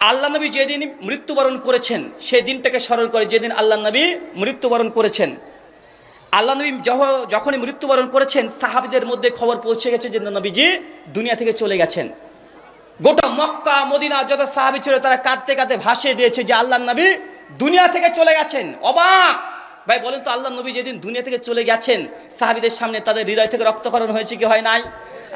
আল্লাহ নবী যেদিন মৃত্যুবরণ করেছেন, সেই দিনটাকে স্মরণ করে যেদিন আল্লাহ নবী মৃত্যুবরণ করেছেন। আল্লাহ নবী যখ- যখনই মৃত্যুবরণ করেছেন, সাহাবিদের মধ্যে খবর পৌঁছে গেছে যে নবীজি দুনিয়া থেকে চলে গেছেন। গোটা মক্কা, মদিনা যত সাহাবি ছিল, তারা কাঁদতে কাঁদতে ভাসিয়ে দিয়েছে যে আল্লাহ নবী দুনিয়া থেকে চলে গেছেন। অবাক! ভাই, বলেন তো আল্লাহ নবী যেদিন দুনিয়া থেকে চলে গেছেন, সাহাবিদের সামনে তাদের হৃদয় থেকে রক্তকরণ হয়েছে কি হয় নাই?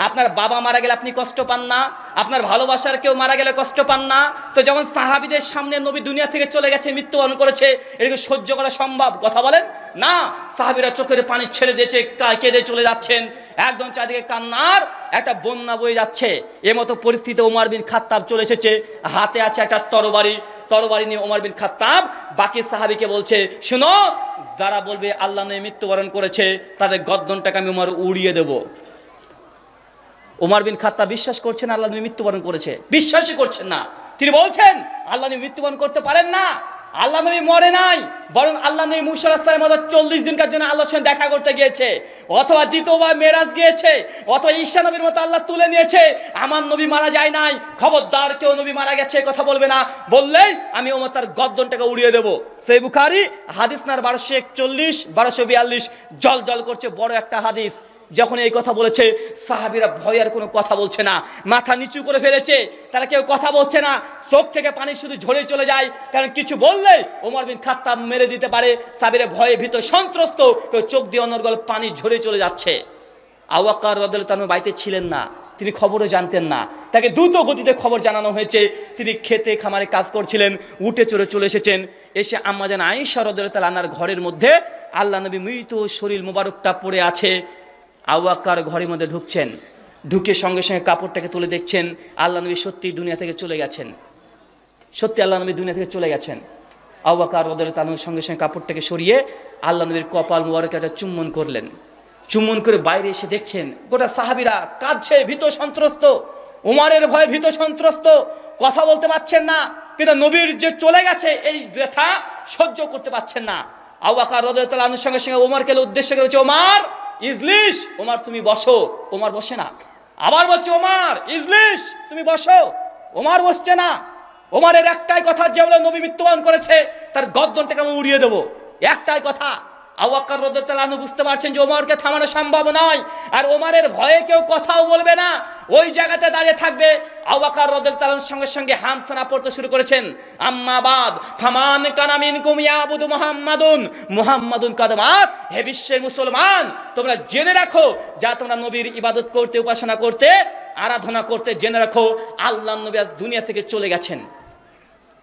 আপনার বাবা মারা গেলে আপনি কষ্ট পান না, আপনার ভালোবাসার কেউ মারা গেলে কষ্ট পান না। তো যখন সাহাবিদের সামনে নবী দুনিয়া থেকে চলে গেছে, মৃত্যুবরণ করেছে, এটাকে সহ্য করা সম্ভব? কথা বলেন? না, সাহাবিরা চোখের পানি ছেড়ে দিয়েছে কেঁদে চলে যাচ্ছেন। একদম চারিদিকে কান্নার একটা বন্যা বয়ে যাচ্ছে। মতো পরিস্থিতিতে ওমর বিন খাত্তাব চলে এসেছে। হাতে আছে একটা তরবারি। তরবারি নিয়ে ওমর বিন খাত্তাব বাকি সাহাবিকে বলছে, শুনো, যারা বলবে আল্লাহ নিয়ে মৃত্যুবরণ করেছে, তাদের গদ্দনটাকে আমি ওমর উড়িয়ে দেবো। ওমর বিন খাত্তা বিশ্বাস করছেন আল্লাহ নবী মৃত্যুবরণ করেছে। বিশ্বাসই করছেন না। তিনি বলছেন, আল্লাহ নবী মৃত্যুবরণ করতে পারেন না। আল্লাহ নবী মরে নাই, বরং আল্লাহ নবী মুসা মতো চল্লিশ দিনকার জন্য আল্লাহর সঙ্গে দেখা করতে গিয়েছে। অথবা দ্বিতীয়বার মেরাজ গিয়েছে, অথবা ঈশা নবীর মতো আল্লাহ তুলে নিয়েছে। আমার নবী মারা যায় নাই, খবরদার কেউ নবী মারা গেছে কথা বলবে না। বললেই আমি ওমর তার গদ্দনটাকে উড়িয়ে দেবো। সেই বুখারি হাদিস নার বারোশো একচল্লিশ, বারোশো বিয়াল্লিশ, জল জল করছে বড় একটা হাদিস। যখন এই কথা বলেছে, সাহাবিরা ভয়ের কোনো কথা বলছে না। মাথা নিচু করে ফেলেছে, তারা কেউ কথা বলছে না। চোখ থেকে পানি শুধু ঝরে চলে যায়, কারণ কিছু বললে ওমর বিন খাত্তাব মেরে দিতে পারে। সাবিরে ভয়ে ভীত, সন্ত্রস্ত, কেউ চোখ দিয়ে অনর্গল পানি ঝরে চলে যাচ্ছে। আওয়াক্কার রদল তানু বাড়িতে ছিলেন না, তিনি খবরও জানতেন না। তাকে দ্রুত গতিতে খবর জানানো হয়েছে। তিনি খেতে খামারে কাজ করছিলেন, উঠে চড়ে চলে এসেছেন। এসে আম্মা আম্মাজান আয়েশা রদল তালানার ঘরের মধ্যে আল্লাহ নবী মৃত শরীর মোবারকটা পড়ে আছে। আওয়াক্কার ঘরের মধ্যে ঢুকছেন। ঢুকে সঙ্গে সঙ্গে কাপড়টাকে তুলে দেখছেন, আল্লাহ নবী সত্যি দুনিয়া থেকে চলে গেছেন। সত্যি আল্লাহ নবী দুনিয়া থেকে চলে গেছেন। আওয়াকার রদলে তানুর সঙ্গে সঙ্গে কাপড়টাকে সরিয়ে আল্লাহ নবীর কপাল মুবারকে একটা চুম্বন করলেন। চুম্বন করে বাইরে এসে দেখছেন, গোটা সাহাবিরা কাঁদছে, ভীত সন্ত্রস্ত। উমারের ভয়ে ভীত সন্ত্রস্ত। কথা বলতে পারছেন না, কিন্তু নবীর যে চলে গেছে, এই ব্যথা সহ্য করতে পারছেন না। আওয়াকার রদলে তানুর সঙ্গে সঙ্গে ওমরকে উদ্দেশ্য করেছে ওমার ইজলিশ, ওমার তুমি বসো। ওমার বসে না। আবার বলছে, ওমার, ইজলিশ, তুমি বসো। ওমার বসছে না। ওমারের একটাই কথা যে নবী মৃত্যুবরণ করেছে, তার গদ্দনটাকে আমি উড়িয়ে দেবো। একটাই কথা। আওয়াক্কার রদতালানু বুঝতে পারছেন যে ওমরকে থামানো সম্ভব নয়। আর ওমারের ভয়ে কেউ কথাও বলবে না। ওই জায়গাতে দাঁড়িয়ে থাকবে। আওয়াক্কার রদতালানুর সঙ্গে সঙ্গে হামসানা পড়তে শুরু করেছেন। আম্মাবাদ ফামান কানামিন কুমিয়াবুদু মুহাম্মাদুন। মুহাম্মাদুন কাদমাত হে বিশ্বের মুসলমান, তোমরা জেনে রাখো, যা তোমরা নবীর ইবাদত করতে, উপাসনা করতে, আরাধনা করতে জেনে রাখো আল্লাহ নবী আজ দুনিয়া থেকে চলে গেছেন।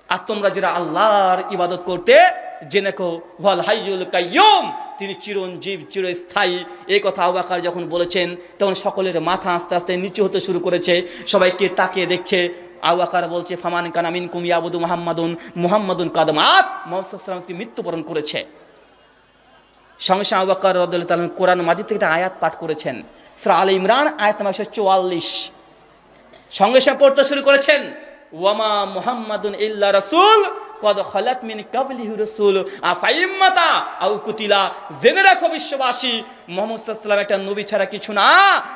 আর তোমরা যারা আল্লাহর ইবাদত করতে জেনে রাখো ওয়াল হাইয়ুল কাইয়ুম, তিনি চিরঞ্জীব, চিরস্থায়ী। এই কথা আবাকার যখন বলেছেন, তখন সকলের মাথা আস্তে আস্তে নিচু হতে শুরু করেছে। সবাইকে তাকিয়ে দেখছে। আবাকার বলছে, ফামান কানামিন কুমিয়াবুদু মোহাম্মদুন, মুহাম্মাদুন কাদমাত মোহাম্মদকে মৃত্যুবরণ করেছে। সঙ্গে সঙ্গে আবাকার রদুল্লাহ কোরআন মাজিদ থেকে একটা আয়াত পাঠ করেছেন। সরা আল ইমরান, আয়াত নাম একশো চুয়াল্লিশ। সঙ্গে সঙ্গে পড়তে শুরু করেছেন ওয়ামা মুহাম্মাদুন ইল্লা রাসূল। কদ খলাত মিন কাবলিহি রাসূল আফাইম্মাতা আও কুতিলা জেনে রাখো বিশ্ববাসী মুহাম্মদ সাল্লাল্লাহু একটা নবী ছাড়া কিছু না।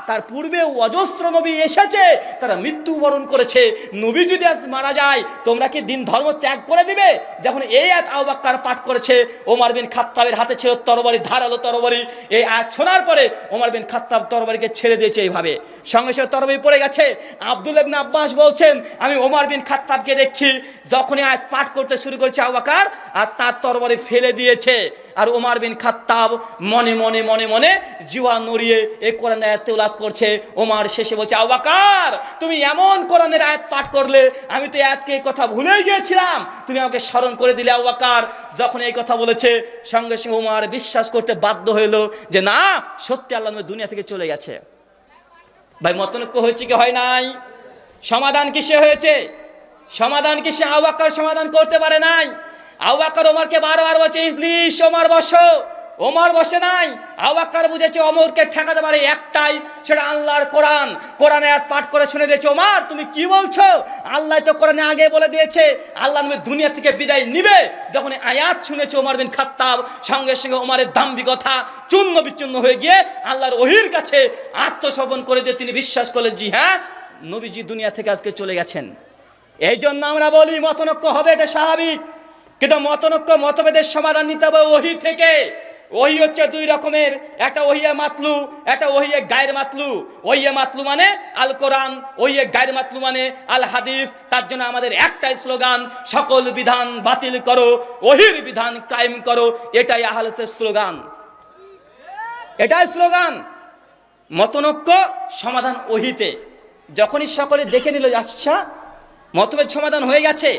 তার পূর্বে অজস্র নবী এসেছে, তারা মৃত্যুবরণ করেছে। নবী যদি আজ মারা যায়, তোমরা কি দিন ধর্ম ত্যাগ করে দিবে? যখন এই আয়াত আবু বকর পাঠ করেছে, ওমার বিন খাত্তাবের হাতে ছিল তরবারি, ধারালো তরবারি। এই আয়াত শোনার পরে ওমর বিন খাত্তাব তরবারিকে ছেড়ে দিয়েছে এইভাবে। সঙ্গে সঙ্গে তরবারি পড়ে গেছে। আব্দুল ইবনে আব্বাস বলছেন, আমি ওমর বিন খাত্তাবকে দেখছি, যখনই আয়াত পাঠ করতে শুরু করেছে আবু বকর আর তার তরবারি ফেলে দিয়েছে। আর ওমর বিন খাত্তাব মনে মনে মনে মনে জিওয়া নড়িয়ে এ কোরআন আয়াত তেলাওয়াত করছে। ওমার শেষে বলছে, আবু বকর, তুমি এমন কোরআনের আয়াত পাঠ করলে, আমি তো আয়াতকে এই কথা ভুলেই গিয়েছিলাম। তুমি আমাকে স্মরণ করে দিলে, আবু বকর। যখন এই কথা বলেছে, সঙ্গে সঙ্গে ওমর বিশ্বাস করতে বাধ্য হইল যে, না, সত্যি আল্লাহ দুনিয়া থেকে চলে গেছে। ভাই, মতনৈক্য হয়েছে কি হয় নাই? সমাধান কিসে হয়েছে? সমাধান কিসে আওয়াক্কার সমাধান করতে পারে নাই? আওয়াক্কার ওমরকে বারবার বলছে, ইজলিশ, ওমর বসো। ওমর বসে নাই। আওয়াক্কার বুঝেছে অমরকে ঠেকাতে পারে একটাই, সেটা আল্লাহর কোরআন। কোরআনে আর পাঠ করে শুনে দিয়েছে, ওমর, তুমি কি বলছো? আল্লাহ তো কোরআনে আগে বলে দিয়েছে, আল্লাহ নবী দুনিয়া থেকে বিদায় নিবে। যখন আয়াত শুনেছে ওমর বিন খাত্তাব, সঙ্গে সঙ্গে ওমরের দাম্ভিকতা চূর্ণ বিচ্ছিন্ন হয়ে গিয়ে আল্লাহর ওহির কাছে আত্মসমর্পণ করে দিয়ে তিনি বিশ্বাস করলেন, জি হ্যাঁ নবীজি দুনিয়া থেকে আজকে চলে গেছেন। এই জন্য আমরা বলি, মতনৈক্য হবে, এটা স্বাভাবিক। কিন্তু মতনৈক্য মতভেদের সমাধান নিতে হবে ওহি থেকে। ওই হচ্ছে দুই রকমের। একটা ওহিয়া মাতলু, একটা ওহিয়ে গায়ের মাতলু। ওহিয়ে মাতলু মানে আল কোরআন ওহিয়ে গায়ের মাতলু মানে আল হাদিস। তার জন্য আমাদের একটাই স্লোগান, সকল বিধান বাতিল করো, ওহির বিধান কায়েম করো। এটাই আহলসের স্লোগান। এটাই স্লোগান। মতনৈক্য সমাধান ওহিতে। যখনই সকলে দেখে নিল আচ্ছা মতভেদ সমাধান হয়ে গেছে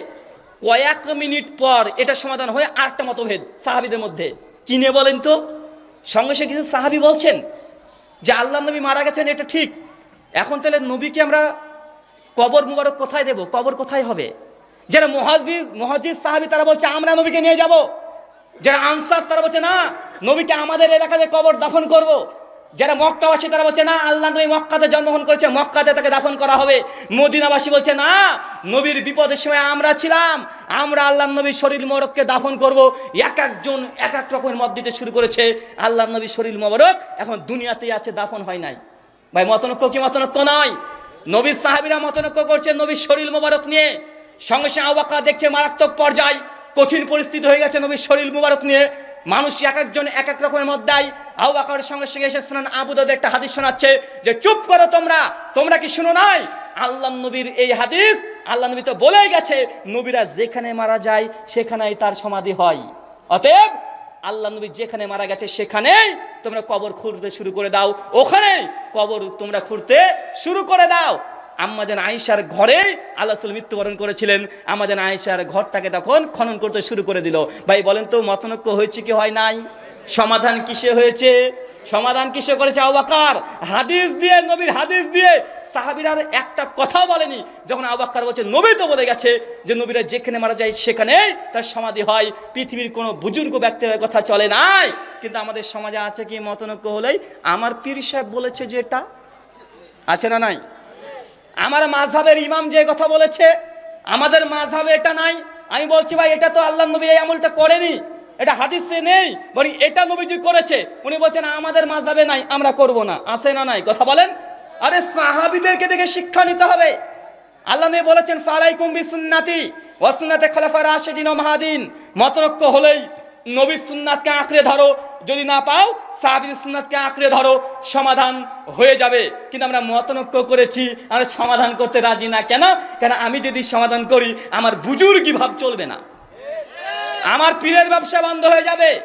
কয়েক মিনিট পর এটা সমাধান হয়ে আরেকটা মতভেদ সাহাবিদের মধ্যে। চিনে বলেন তো? সঙ্গে সঙ্গে কিছু সাহাবি বলছেন যে আল্লাহ নবী মারা গেছেন, এটা ঠিক। এখন তাহলে নবীকে আমরা কবর মুবারক কোথায় দেব? কবর কোথায় হবে? যারা মহাজিদ মহাজিদ সাহাবি, তারা বলছে, আমরা নবীকে নিয়ে যাব। যারা আনসার, তারা বলছে, না, নবীকে আমাদের এলাকাতে কবর দাফন করব। যারা মক্কাবাসী তারা বলছে, না, আল্লাহ নবী মক্কাতে জন্মগ্রহণ করেছে, মক্কাতে তাকে দাফন করা হবে। মদিনাবাসী বলছে, না, নবীর বিপদের সময় আমরা ছিলাম, আমরা আল্লাহ নবীর শরীর মোবারককে দাফন করব। এক একজন, এক এক রকমের মত দিতে শুরু করেছে, আল্লাহ নবীর শরীর মোবারক এখন দুনিয়াতেই আছে, দাফন হয় নাই। ভাই, মতনৈক্য কি মতনক্য নয়? নবীর সাহাবিরা মতনৈক্য করছে নবীর শরীর মোবারক নিয়ে। সঙ্গে সঙ্গে আবাকা দেখছে মারাত্মক পর্যায়, কঠিন পরিস্থিতি হয়ে গেছে নবীর শরীর মুবারক নিয়ে। মানুষ এক একজন এক এক রকমের মত দেয় আবাকার সঙ্গে সঙ্গে এসে স্নান আবুদাদের একটা হাদিস শোনাচ্ছে যে, চুপ করো তোমরা তোমরা কি শুনো নাই? আল্লাহ নবীর এই হাদিস, আল্লাহ নবী তো বলেই গেছে, নবীরা যেখানে মারা যায়, সেখানেই তার সমাধি হয়। অতএব, আল্লাহ নবী যেখানে মারা গেছে, সেখানেই তোমরা কবর খুঁড়তে শুরু করে দাও। ওখানেই কবর তোমরা খুঁড়তে শুরু করে দাও। আম্মাজান আয়েশার ঘরে আল্লাহ সাল্লাম মৃত্যুবরণ করেছিলেন। আমাদের আয়েশার ঘরটাকে তখন খনন করতে শুরু করে দিল। ভাই, বলেন তো, মতনৈক্য হয়েছে কি হয় নাই? সমাধান কিসে হয়েছে? সমাধান কিসে করেছে আবাকার হাদিস দিয়ে, নবীর হাদিস দিয়ে সাহাবিরা আর একটা কথাও বলেনি। যখন আবাক্কার বলছে, নবী তো বলে গেছে যে নবীরা যেখানে মারা যায় সেখানে তার সমাধি হয়। পৃথিবীর কোনো বুজুর্গ ব্যক্তির কথা চলে নাই। কিন্তু আমাদের সমাজে আছে কি মতনৈক্য হলেই? আমার পীর সাহেব বলেছে যে এটা। আছে না নাই? আমার মাঝহাবের ইমাম যে কথা বলেছে, আমাদের মাঝহাবে এটা নাই। আমি বলছি, ভাই, এটা তো আল্লাহ নবী এই আমলটা করেনি। এটা হাদিসে নেই, বরং এটা নবীজি করেছে। উনি বলছেন, আমাদের মাঝহাবে নাই, আমরা করব না। আছে না নাই? কথা বলেন। আরে সাহাবিদেরকে দেখে শিক্ষা নিতে হবে। আল্লাহ নবী বলেছেন, ফালাইকুম বিসুন্নাতি ওয়াসুন্নাতে খলাফা রাশিদিন ও মাহাদিন। মতনৈক্য হলেই নবীর সুন্নাতকে আঁকড়ে ধরো। যদি না পাও সাহাবির সুন্নাতকে আঁকড়ে ধরো। সমাধান হয়ে যাবে। কিন্তু আমরা মতনৈক্য করেছি, আমরা সমাধান করতে রাজি না। কেন? কেন আমি যদি সমাধান করি, আমার বুজুর্গি ভাব চলবে না। আমার পীরের ব্যবসা বন্ধ হয়ে যাবে।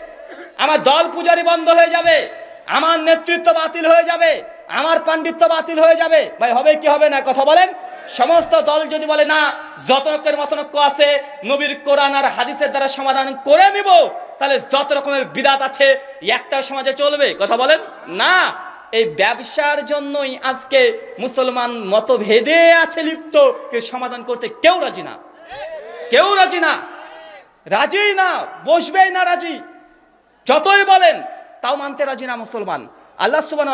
আমার দল পূজারি বন্ধ হয়ে যাবে। আমার নেতৃত্ব বাতিল হয়ে যাবে। আমার পাণ্ডিত্য বাতিল হয়ে যাবে। ভাই, হবে কি হবে না? কথা বলেন। সমস্ত দল যদি বলে, না, যত রকমের মতনৈক্য আছে, নবীর কোরআন আর হাদিসের দ্বারা সমাধান করে নিব, তাহলে যত রকমের বিদাত আছে একটা সমাজে চলবে। কথা বলেন? না। এই ব্যবসার জন্যই আজকে মুসলমান মতভেদে আছে, লিপ্ত। কেউ সমাধান করতে কেউ রাজি না। কেউ রাজি না। রাজি না। বসবেই না রাজি। যতই বলেন, তাও মানতে রাজি না মুসলমান। আল্লাহ সুবান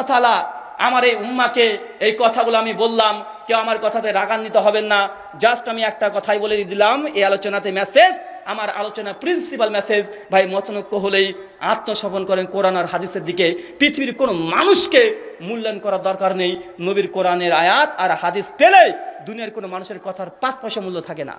আমার এই উম্মাকে এই কথাগুলো আমি বললাম, কেউ আমার কথাতে রাগান্বিত হবেন না। জাস্ট আমি একটা কথাই বলে দিলাম, এই আলোচনাতে মেসেজ আমার আলোচনা প্রিন্সিপাল মেসেজ ভাই মতনৈক্য হলেই আত্মসমন করেন কোরআন আর হাদিসের দিকে। পৃথিবীর কোনো মানুষকে মূল্যায়ন করার দরকার নেই, নবীর কোরআনের আয়াত আর হাদিস পেলে দুনিয়ার কোনো মানুষের কথার পাঁচ পয়সা মূল্য থাকে না।